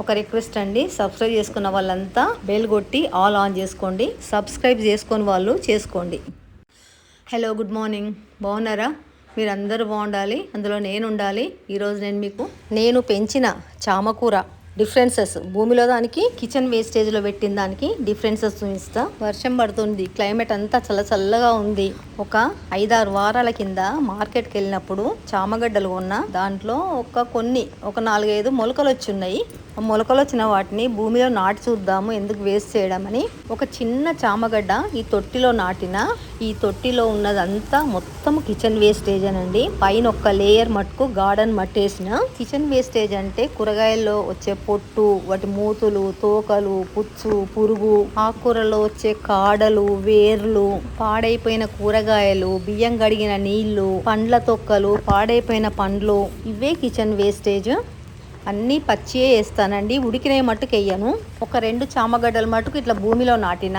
ఒక రిక్వెస్ట్ అండి. సబ్స్క్రైబ్ చేసుకున్న వాళ్ళంతా బెల్ కొట్టి ఆల్ ఆన్ చేసుకోండి. సబ్స్క్రైబ్ చేసుకొని వాళ్ళు చేసుకోండి. హలో గుడ్ మార్నింగ్ బాగున్నారా? మీరు అందరూ బాగుండాలి. అందులో నేను ఉండాలి. ఈరోజు నేను మీకు నేను పెంచిన చామకూర. డిఫరెన్సెస్. భూమిలో దానికి కిచెన్ వేస్టేజ్లో పెట్టిన దానికి డిఫరెన్సెస్ చూపిస్తా. వర్షం పడుతుంది క్లైమేట్ అంతా చల్ల చల్లగా ఉంది. ఒక ఐదారు వారాల కింద మార్కెట్కి వెళ్ళినప్పుడు చామగడ్డలు ఉన్న దాంట్లో ఒక కొన్ని ఒక నాలుగైదు మొలకలు వచ్చి ఉన్నాయి ఆ మొలకలు వచ్చిన వాటిని భూమిలో నాటి చూద్దాము ఎందుకు వేస్ట్ చేయడమని ఒక చిన్న చామగడ్డ ఈ తొట్టిలో నాటిన ఈ తొట్టిలో ఉన్నదంతా మొత్తం కిచెన్ వేస్టేజ్ అనండి. పైన ఒక్క లేయర్ మట్టుకు గార్డెన్ మట్టేసిన. కిచెన్ వేస్టేజ్ అంటే కూరగాయల్లో వచ్చే పొట్టు వాటి మూతులు తోకలు పుచ్చు పురుగు ఆకుకూరలో వచ్చే కాడలు వేర్లు పాడైపోయిన కూరగాయలు బియ్యం కడిగిన నీళ్ళు పండ్ల తొక్కలు పాడైపోయిన పండ్లు. ఇవే కిచెన్ వేస్టేజ్. అన్నీ పచ్చియే వేస్తానండి. ఉడికినవి మట్టుకు వేయను. ఒక రెండు చామగడ్డల మట్టుకు ఇట్లా భూమిలో నాటిన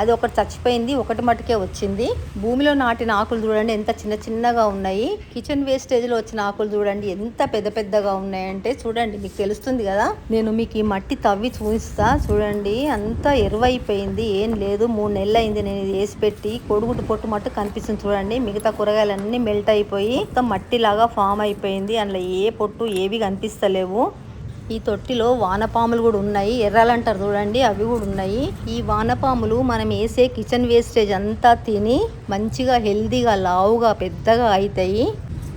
అది ఒకటి చచ్చిపోయింది ఒకటి మటుకే వచ్చింది. భూమిలో నాటిన ఆకులు చూడండి ఎంత చిన్న చిన్నగా ఉన్నాయి. కిచెన్ వేస్టేజ్లో వచ్చిన ఆకులు చూడండి ఎంత పెద్ద పెద్దగా ఉన్నాయంటే చూడండి మీకు తెలుస్తుంది కదా. నేను మీకు ఈ మట్టి తవ్వి చూపిస్తా. చూడండి అంతా ఎరువైపోయింది ఏం లేదు. మూడు నెలలు అయింది నేను ఇది వేసి పెట్టి కొడుగుట్టు పొట్టు మట్టు కనిపిస్తుంది చూడండి. మిగతా కూరగాయలన్నీ మెల్ట్ అయిపోయి మొత్తం మట్టిలాగా ఫామ్ అయిపోయింది. అందులో ఏ పొట్టు ఏవి కనిపిస్తలేవు. ఈ తొట్టిలో వానపాములు కూడా ఉన్నాయి. ఎర్రలంటారు చూడండి అవి కూడా ఉన్నాయి. ఈ వానపాములు మనం వేసే కిచెన్ వేస్టేజ్ అంతా తిని మంచిగా హెల్దీగా లావుగా పెద్దగా అవుతాయి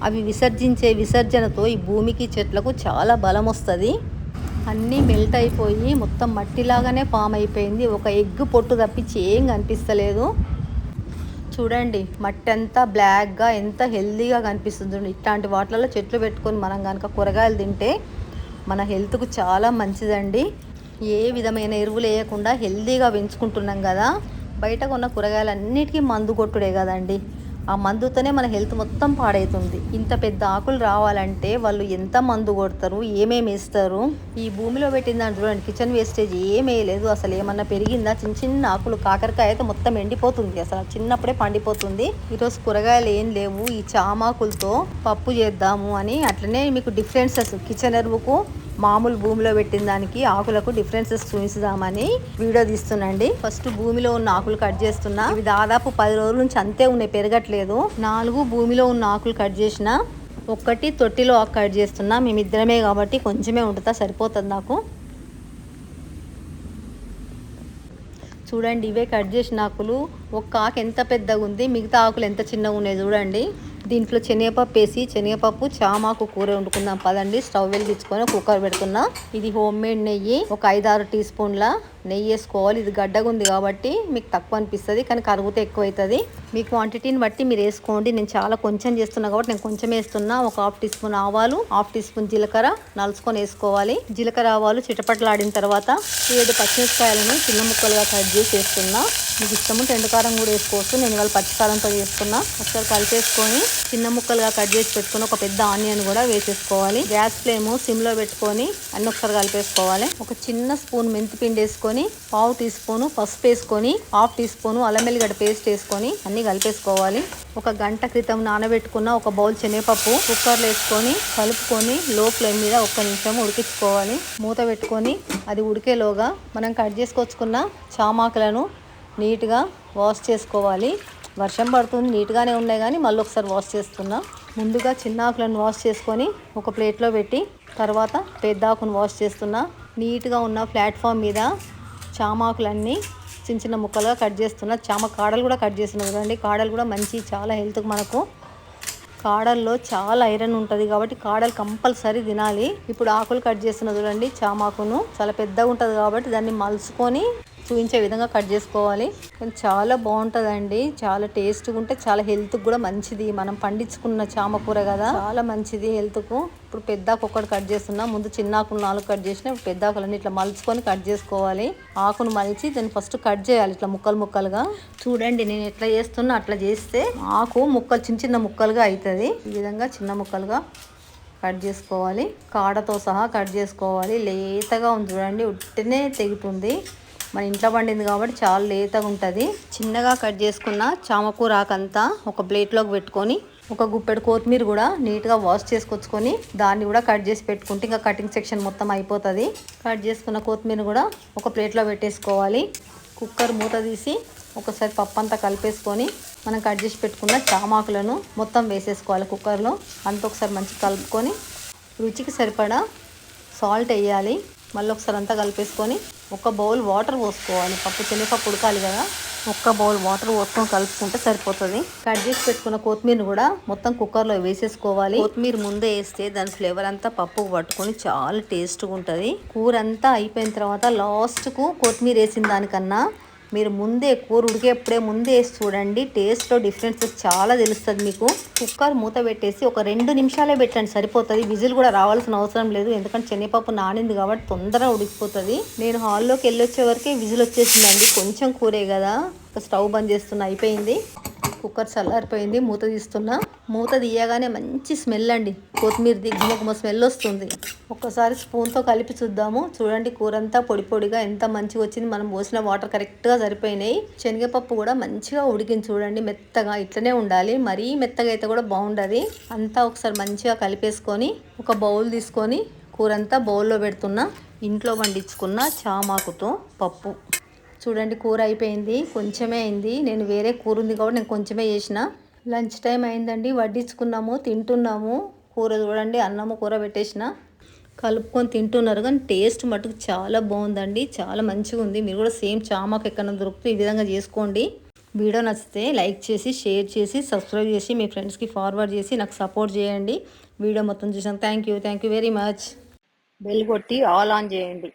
అవి విసర్జించే విసర్జనతో ఈ భూమికి చెట్లకు చాలా బలం వస్తుంది. అన్నీ మెల్ట్ అయిపోయి మొత్తం మట్టిలాగానే ఫామ్ అయిపోయింది. ఒక ఎగ్ పొట్టు తప్పించి ఏం కనిపిస్తలేదు. చూడండి మట్టి అంతా బ్లాక్గా ఎంత హెల్దీగా కనిపిస్తుంది ఇట్లాంటి వాటిలలో చెట్లు పెట్టుకొని మనం కనుక కూరగాయలు తింటే మన హెల్త్కు చాలా మంచిదండి. ఏ విధమైన ఎరువులు వేయకుండా హెల్తీగా పెంచుకుంటున్నాం కదా. బయట కొన్న కూరగాయలన్నిటికీ మందు కొట్టుడే కదండి. ఆ మందుతోనే మన హెల్త్ మొత్తం పాడవుతుంది ఇంత పెద్ద ఆకులు రావాలంటే వాళ్ళు ఎంత మందు కొడతారు ఏమేమి వేస్తారు? ఈ భూమిలో పెట్టిన దాని చూడండి కిచెన్ వేస్టేజ్ ఏమీ లేదు అసలు ఏమన్నా పెరిగిందా? చిన్న చిన్న ఆకులు కాకరకాయ అయితే మొత్తం ఎండిపోతుంది. అసలు చిన్నప్పుడే పండిపోతుంది. ఈరోజు కూరగాయలు ఏం లేవు. ఈ చామాకులతో పప్పు చేద్దాము అని అట్లనే మీకు డిఫరెన్సెస్ కిచెన్ ఎరువుకు మామూలు భూమిలో పెట్టిన దానికి ఆకులకు డిఫరెన్సెస్ చూపిస్తామని వీడియో తీస్తున్నాండి. ఫస్ట్ భూమిలో ఉన్న ఆకులు కట్ చేస్తున్నా. ఇవి దాదాపు పది రోజుల నుంచి అంతే ఉన్నాయి పెరగట్లేదు. నాలుగు భూమిలో ఉన్న ఆకులు కట్ చేసిన ఒక్కటి తొట్టిలో ఆకు కట్ చేస్తున్నా. మేమిద్దరమే కాబట్టి కొంచెమే ఉంటుందా? సరిపోతుంది నాకు. చూడండి ఇవే కట్ చేసిన ఆకులు. ఒక్క ఆకు ఎంత పెద్దగా ఉంది మిగతా ఆకులు ఎంత చిన్నగా ఉన్నాయి చూడండి. దీంట్లో శనగపప్పు వేసి శనగపప్పు చామాకు కూర వండుకుందాం. పదండి. స్టవ్ వెలిగించుకొని కుక్కర్ పెడుతున్నా. ఇది హోమ్ మేడ్ నెయ్యి. ఒక ఐదారు టీ స్పూన్ల నెయ్యి వేసుకోవాలి. ఇది గడ్డగా ఉంది కాబట్టి మీకు తక్కువ అనిపిస్తుంది కానీ కరుగుతే ఎక్కువ అవుతుంది మీ క్వాంటిటీని బట్టి మీరు వేసుకోండి. నేను చాలా కొంచెం చేస్తున్నా కాబట్టి నేను కొంచెం వేస్తున్నా. ఒక హాఫ్ టీ స్పూన్ ఆవాలు హాఫ్ టీ స్పూన్ జీలకర్ర నలుసుకొని వేసుకోవాలి. జీలకర్ర ఆవాలు చిటపట్లాడిన తర్వాత ఏడు పచ్చిమిరపకాయలను చిన్న ముక్కలుగా కట్ చేసి వేస్తున్నా. మీకు ఇష్టము రెండు కారం కూడా వేసుకోవచ్చు. నేను ఇవాళ పచ్చికారంతో చేస్తున్నా ఒకసారి కలిపేసుకొని చిన్న ముక్కలుగా కట్ చేసి పెట్టుకుని ఒక పెద్ద ఆనియన్ కూడా వేసేసుకోవాలి. గ్యాస్ ఫ్లేమ్ సిమ్లో పెట్టుకొని అన్ని ఒకసారి కలిపేసుకోవాలి. ఒక చిన్న స్పూన్ మెంతిపిండి వేసుకొని పావు టీ స్పూన్ పసుపు వేసుకొని హాఫ్ టీ స్పూన్ అల్లం వెల్లిగడ్డ పేస్ట్ వేసుకొని అన్ని కలిపేసుకోవాలి. ఒక గంట క్రితం నానబెట్టుకున్న ఒక బౌల్ శనగపప్పు కుక్కర్లో వేసుకొని కలుపుకొని లో ఫ్లేమ్ మీద ఒక్క నిమిషం ఉడికించుకోవాలి. మూత పెట్టుకొని అది ఉడికేలోగా మనం కట్ చేసుకొచ్చుకున్న చామాకులను నీట్గా వాష్ చేసుకోవాలి. వర్షం పడుతుంది నీట్గానే ఉన్నాయి కానీ మళ్ళీ ఒకసారి వాష్ చేస్తున్నా. ముందుగా చిన్న ఆకులను వాష్ చేసుకొని ఒక ప్లేట్లో పెట్టి తర్వాత పెద్ద ఆకును వాష్ చేస్తున్నా. నీట్గా ఉన్న ప్లాట్ఫామ్ మీద చామాకులన్నీ చిన్న చిన్న ముక్కలుగా కట్ చేస్తున్నా. చామ కాడలు కూడా కట్ చేస్తున్నా చూడండి. కాడలు కూడా మంచి చాలా హెల్త్కి మనకు. కాడల్లో చాలా ఐరన్ ఉంటుంది కాబట్టి కాడలు కంపల్సరీ తినాలి. ఇప్పుడు ఆకులు కట్ చేస్తున్న చూడండి చామాకును. చాలా పెద్దగా ఉంటుంది కాబట్టి దాన్ని మలుచుకొని చూపించే విధంగా కట్ చేసుకోవాలి. కానీ చాలా బాగుంటుందండి. చాలా టేస్ట్గా ఉంటే చాలా హెల్త్కి కూడా మంచిది. మనం పండించుకున్న చామ కూర కదా. చాలా మంచిది హెల్త్కు. ఇప్పుడు పెద్దాకు ఒక్కటి కట్ చేస్తున్నా ముందు చిన్న ఆకులు నాలుగు కట్ చేసిన ఇప్పుడు పెద్దాకులన్నీ ఇట్లా మలుచుకొని కట్ చేసుకోవాలి. ఆకును మలిచి దాన్ని ఫస్ట్ కట్ చేయాలి ఇట్లా ముక్కలు ముక్కలుగా. చూడండి నేను ఎట్లా చేస్తున్నా అట్లా చేస్తే ఆకు ముక్కలు చిన్న చిన్న ముక్కలుగా అవుతుంది ఈ విధంగా చిన్న ముక్కలుగా కట్ చేసుకోవాలి. కాడతో సహా కట్ చేసుకోవాలి. లేతగా ఉంది చూడండి. ఉట్టినే తెగుతుంది. మన ఇంట్లో పండింది కాబట్టి చాలా లేతగా ఉంటుంది. చిన్నగా కట్ చేసుకున్న చామకూర ఆకంతా ఒక ప్లేట్లోకి పెట్టుకొని ఒక గుప్పెడు కొత్తిమీర కూడా నీట్గా వాష్ చేసుకొచ్చుకొని దాన్ని కూడా కట్ చేసి పెట్టుకుంటే ఇంకా కటింగ్ సెక్షన్ మొత్తం అయిపోతుంది. కట్ చేసుకున్న కొత్తిమీర కూడా ఒక ప్లేట్లో పెట్టేసుకోవాలి. కుక్కర్ మూత తీసి ఒకసారి పప్పు అంతా కలిపేసుకొని మనం కట్ చేసి పెట్టుకున్న చామాకులను మొత్తం వేసేసుకోవాలి కుక్కర్లో. అంత ఒకసారి మంచిగా కలుపుకొని రుచికి సరిపడా సాల్ట్ వేయాలి. మళ్ళీ ఒకసారి అంతా కలిపేసుకొని ఒక బౌల్ వాటర్ పోసుకోవాలి. పప్పు శనగపప్పు ఉడకాలి కదా. ఒక్క బౌల్ వాటర్ పోసుకొని కలుపుకుంటే సరిపోతుంది. కట్ చేసి పెట్టుకున్న కొత్తిమీర కూడా మొత్తం కుక్కర్లో వేసేసుకోవాలి. కొత్తిమీర ముందే వేస్తే దాని ఫ్లేవర్ అంతా పప్పు పట్టుకొని చాలా టేస్ట్గా ఉంటుంది. కూర అంతా అయిపోయిన తర్వాత లాస్ట్కు కొత్తిమీర వేసిన దానికన్నా మీరు ముందే కూర ఉడికేప్పుడే ముందే వేసి చూడండి. టేస్ట్లో డిఫరెన్సెస్ చాలా తెలుస్తుంది మీకు. కుక్కర్ మూత పెట్టేసి ఒక రెండు నిమిషాలే పెట్టండి సరిపోతుంది. విజిల్ కూడా రావాల్సిన అవసరం లేదు. ఎందుకంటే శనగపప్పు నానింది కాబట్టి తొందరగా ఉడికిపోతుంది. నేను హాల్లోకి వెళ్ళి వచ్చే వరకే విజిల్ వచ్చేసిందండి. కొంచెం కూరే కదా. స్టవ్ బంద్ చేస్తున్నా అయిపోయింది. కుక్కర్ చల్లారిపోయింది మూత తీస్తున్నా. మూత తీయగానే మంచి స్మెల్ అండి. కొత్తిమీరది గుమగుమ స్మెల్ వస్తుంది. ఒక్కసారి స్పూన్తో కలిపి చూద్దాము. చూడండి కూర అంతా పొడి పొడిగా ఎంత మంచిగా వచ్చింది. మనం పోసిన వాటర్ కరెక్ట్గా సరిపోయినాయి. శనగపప్పు కూడా మంచిగా ఉడికింది చూడండి. మెత్తగా ఇట్లనే ఉండాలి. మరీ మెత్తగా అయితే కూడా బాగుండదు. అంతా ఒకసారి మంచిగా కలిపేసుకొని ఒక బౌల్ తీసుకొని కూర అంతా బౌల్లో పెడుతున్నా. ఇంట్లో వండించుకున్న చామాకుతో పప్పు. చూడండి కూర అయిపోయింది. కొంచెమే అయింది. నేను వేరే కూర ఉంది కాబట్టి నేను కొంచెమే చేసిన. లంచ్ టైం అయిందండి వడ్డించుకున్నాము తింటున్నాము. కూర చూడండి అన్నము కూర పెట్టేసిన. కలుపుకొని తింటున్నారు కానీ టేస్ట్ మటుకు చాలా బాగుందండి చాలా మంచిగా ఉంది. మీరు కూడా సేమ్ చామాకు ఎక్కడ దొరుకుతూ ఈ విధంగా చేసుకోండి. వీడియో నచ్చితే లైక్ చేసి షేర్ చేసి సబ్స్క్రైబ్ చేసి మీ ఫ్రెండ్స్కి ఫార్వర్డ్ చేసి నాకు సపోర్ట్ చేయండి. వీడియో మొత్తం చూసాను thank you thank you very much. Bell కొట్టి ఆల్ ఆన్ చేయండి.